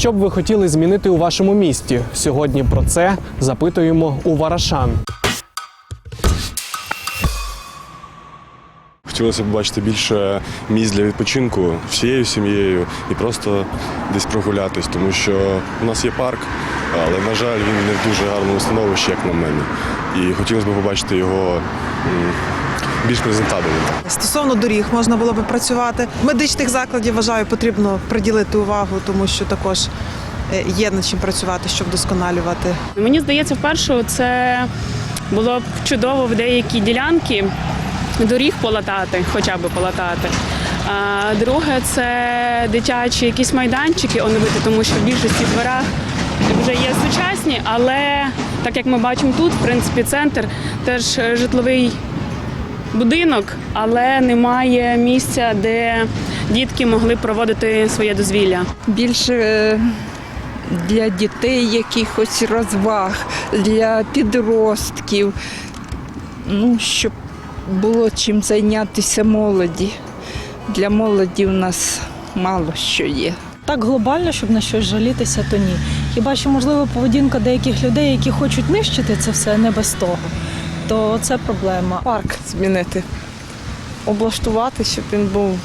що б ви хотіли змінити у вашому місті? Сьогодні про це запитуємо у варашан. Хотілося б бачити більше місць для відпочинку всією сім'єю і просто десь прогулятись, тому що у нас є парк, але, на жаль, він не в дуже гарному становищі, як на мене. І хотілося б побачити його більш презентабельним. Стосовно доріг можна було би працювати. Медичних закладів вважаю, потрібно приділити увагу, тому що також е, є над чим працювати, щоб вдосконалювати. Мені здається, вперше це було б чудово в деякі ділянки доріг полатати, хоча б полатати. А друге, це дитячі якісь майданчики оновити, тому що в більшості дворах вже є сучасні, але так як ми бачимо тут, в принципі, центр теж е, житловий будинок, але немає місця, де дітки могли проводити своє дозвілля. більше е, для дітей якихось розваг, для підростків, ну, щоб було чим зайнятися молоді. Для молоді у нас мало що є. так глобально, щоб на щось жалітися, то ні. Хіба що можливо поведінка деяких людей, які хочуть нищити це все не без того, то це проблема. парк змінити, облаштувати, щоб він був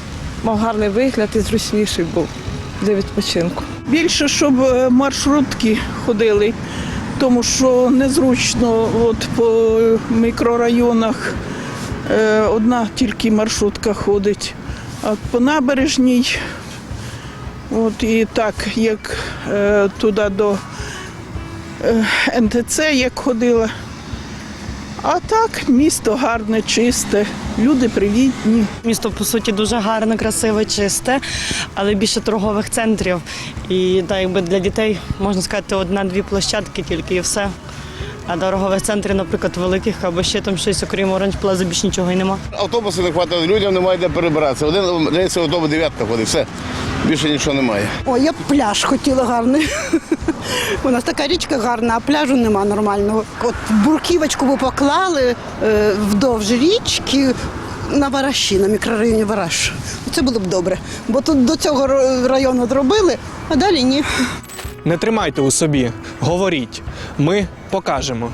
мав гарний вигляд і зручніший був для відпочинку. Більше, щоб е, маршрутки ходили, тому що незручно от по мікрорайонах е, одна тільки маршрутка ходить, а по набережній, от і так, як е, туди до е, НТЦ, як ходила. А так, місто гарне, чисте, люди привітні. Місто по суті дуже гарне, красиве, чисте, але більше торгових центрів. І так, якби для дітей можна сказати одна-дві площадки тільки і все. А торгових центрів, наприклад, великих або ще там щось, окрім Оранж Плази, більше нічого і нема. Автобуси не вистачає, людям немає де перебиратися. Один здається, автобус дев'ятка ходить, все. Більше нічого немає. Ой, я б пляж хотіла гарний. У нас така річка гарна, а пляжу нема нормального. От бурківочку би поклали е, вдовж річки на Вараші, на мікрорайоні Вараш. Це було б добре. Бо тут до цього району зробили, а далі ні. Не тримайте у собі, говоріть. Ми покажемо.